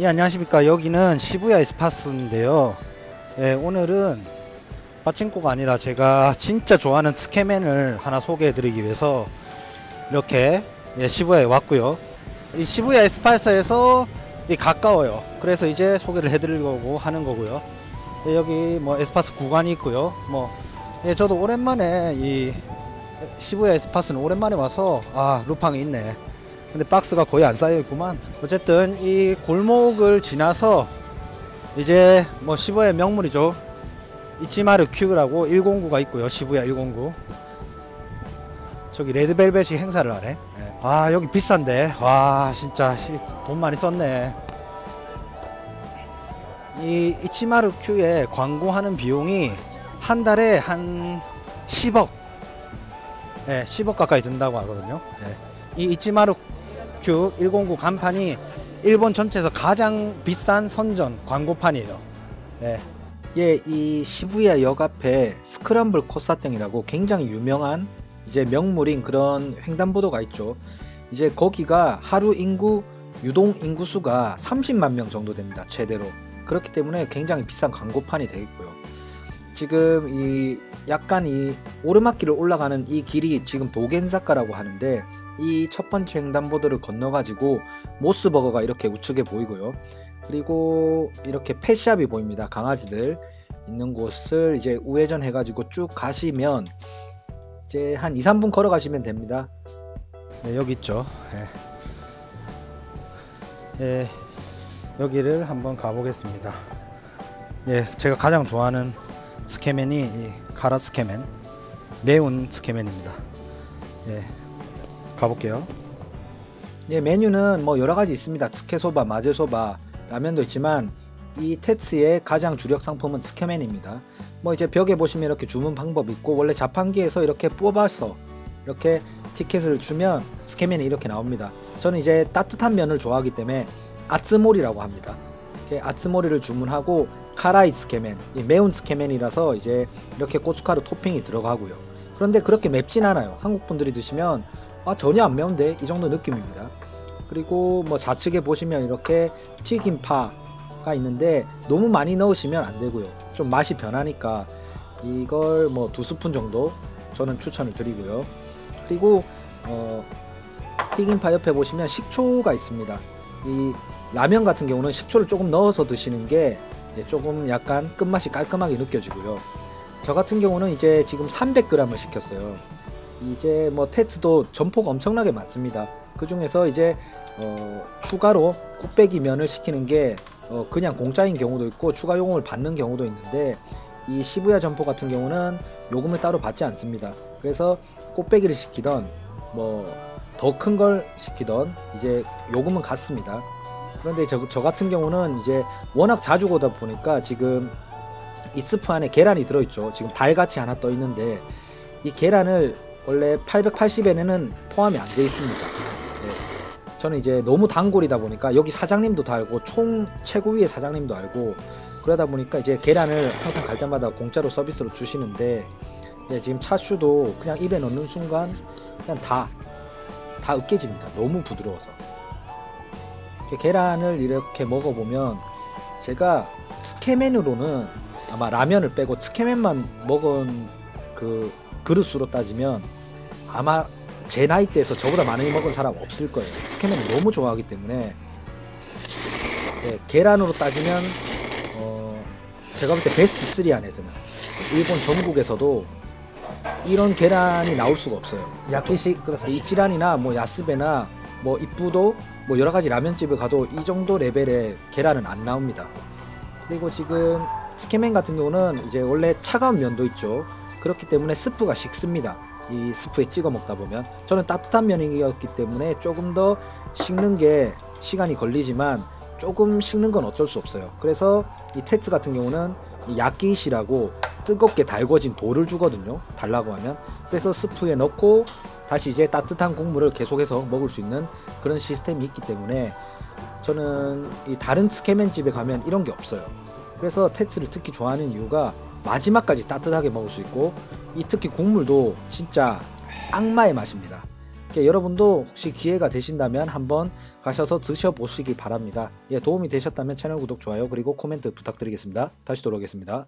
예, 안녕하십니까. 여기는 시부야 에스파스인데요. 예, 오늘은 빠친코가 아니라 제가 진짜 좋아하는 스케맨을 하나 소개해 드리기 위해서 이렇게 예, 시부야에 왔고요. 이 시부야 에스파스에서 이 가까워요. 그래서 이제 소개를 해 드리려고 하는 거고요. 예, 여기 뭐 에스파스 구간이 있고요. 뭐 예, 저도 오랜만에 이 시부야 에스파스는 오랜만에 와서 아, 루팡이 있네. 근데 박스가 거의 안 쌓여 있구만. 어쨌든 이 골목을 지나서 이제 뭐 시부야의 명물이죠. 이치마르 큐라고 109가 있고요. 시부야 109. 저기 레드벨벳이 행사를 하네. 예. 아 여기 비싼데. 와 진짜 돈 많이 썼네. 이 이치마르 큐에 광고하는 비용이 한 달에 한 10억. 예, 10억 가까이 든다고 하거든요. 예. 이 이치마르 큐 109 간판이 일본 전체에서 가장 비싼 선전 광고판이에요. 예. 예, 이 시부야 역 앞에 스크램블 코사땡이라고 굉장히 유명한 이제 명물인 그런 횡단보도가 있죠. 이제 거기가 하루 인구 유동 인구수가 30만 명 정도 됩니다. 최대로. 그렇기 때문에 굉장히 비싼 광고판이 되겠고요. 지금 이 약간 이 오르막길을 올라가는 이 길이 지금 도겐사카라고 하는데 이 첫 번째 횡단보도를 건너가지고 모스버거가 이렇게 우측에 보이고요. 그리고 이렇게 펫샵이 보입니다. 강아지들 있는 곳을 이제 우회전 해가지고 쭉 가시면 이제 한 2, 3분 걸어가시면 됩니다. 네, 여기 있죠. 예. 예, 여기를 한번 가보겠습니다. 예, 제가 가장 좋아하는 스케맨이 이 카라 스케맨, 매운 스케맨입니다. 예, 가볼게요. 예, 메뉴는 뭐 여러 가지 있습니다. 스케소바, 마제소바, 라면도 있지만 이 테츠의 가장 주력 상품은 스케맨입니다. 뭐 이제 벽에 보시면 이렇게 주문 방법 있고 원래 자판기에서 이렇게 뽑아서 이렇게 티켓을 주면 스케맨이 이렇게 나옵니다. 저는 이제 따뜻한 면을 좋아하기 때문에 아츠모리라고 합니다. 아츠모리를 주문하고 카라이 스케맨, 매운 스케맨이라서 이제 이렇게 고춧가루 토핑이 들어가고요. 그런데 그렇게 맵진 않아요. 한국 분들이 드시면 아 전혀 안 매운데 이 정도 느낌입니다. 그리고 뭐 좌측에 보시면 이렇게 튀김파가 있는데 너무 많이 넣으시면 안 되고요. 좀 맛이 변하니까 이걸 뭐 두 스푼 정도 저는 추천을 드리고요. 그리고 어, 튀김파 옆에 보시면 식초가 있습니다. 이 라면 같은 경우는 식초를 조금 넣어서 드시는 게 조금 약간 끝맛이 깔끔하게 느껴지고요. 저 같은 경우는 이제 지금 300g을 시켰어요. 이제 뭐 테트도 점포가 엄청나게 많습니다. 그 중에서 이제 어, 추가로 곱빼기 면을 시키는 게 어, 그냥 공짜인 경우도 있고 추가 요금을 받는 경우도 있는데 이 시부야 점포 같은 경우는 요금을 따로 받지 않습니다. 그래서 곱빼기를 시키던 뭐 더 큰 걸 시키던 이제 요금은 같습니다. 그런데 저, 저 같은 경우는 이제 워낙 자주 오다 보니까 지금 이 스프 안에 계란이 들어있죠. 지금 달같이 하나 떠 있는데 이 계란을 원래 880엔에는 포함이 안 돼 있습니다. 네. 저는 이제 너무 단골이다 보니까 여기 사장님도 다 알고 총 최고위의 사장님도 알고 그러다 보니까 이제 계란을 항상 갈 때마다 공짜로 서비스로 주시는데 네, 지금 차슈도 그냥 입에 넣는 순간 그냥 다 다 으깨집니다. 너무 부드러워서. 계란을 이렇게 먹어보면 제가 스케맨으로는 아마 라면을 빼고 스케맨만 먹은 그 그릇수로 따지면 아마 제 나이대에서 저보다 많이 먹은 사람 없을 거예요. 스케맨을 너무 좋아하기 때문에 네, 계란으로 따지면 어, 제가 볼 때 베스트 3 안에 드는 일본 전국에서도 이런 계란이 나올 수가 없어요. 야키시 이치란이나 뭐 야스베나 뭐 이쁘도 뭐 여러 가지 라면집에 가도 이 정도 레벨의 계란은 안 나옵니다. 그리고 지금 스케맨 같은 경우는 이제 원래 차가운 면도 있죠. 그렇기 때문에 스프가 식습니다. 이 스프에 찍어 먹다 보면 저는 따뜻한 면이었기 때문에 조금 더 식는 게 시간이 걸리지만 조금 식는 건 어쩔 수 없어요. 그래서 이 테츠 같은 경우는 야끼시라고 뜨겁게 달궈진 돌을 주거든요. 달라고 하면 그래서 스프에 넣고 다시 이제 따뜻한 국물을 계속해서 먹을 수 있는 그런 시스템이 있기 때문에 저는 이 다른 스케맨 집에 가면 이런 게 없어요. 그래서 테츠를 특히 좋아하는 이유가 마지막까지 따뜻하게 먹을 수 있고 이 특히 국물도 진짜 악마의 맛입니다. 예, 여러분도 혹시 기회가 되신다면 한번 가셔서 드셔보시기 바랍니다. 예, 도움이 되셨다면 채널 구독, 좋아요, 그리고 코멘트 부탁드리겠습니다. 다시 돌아오겠습니다.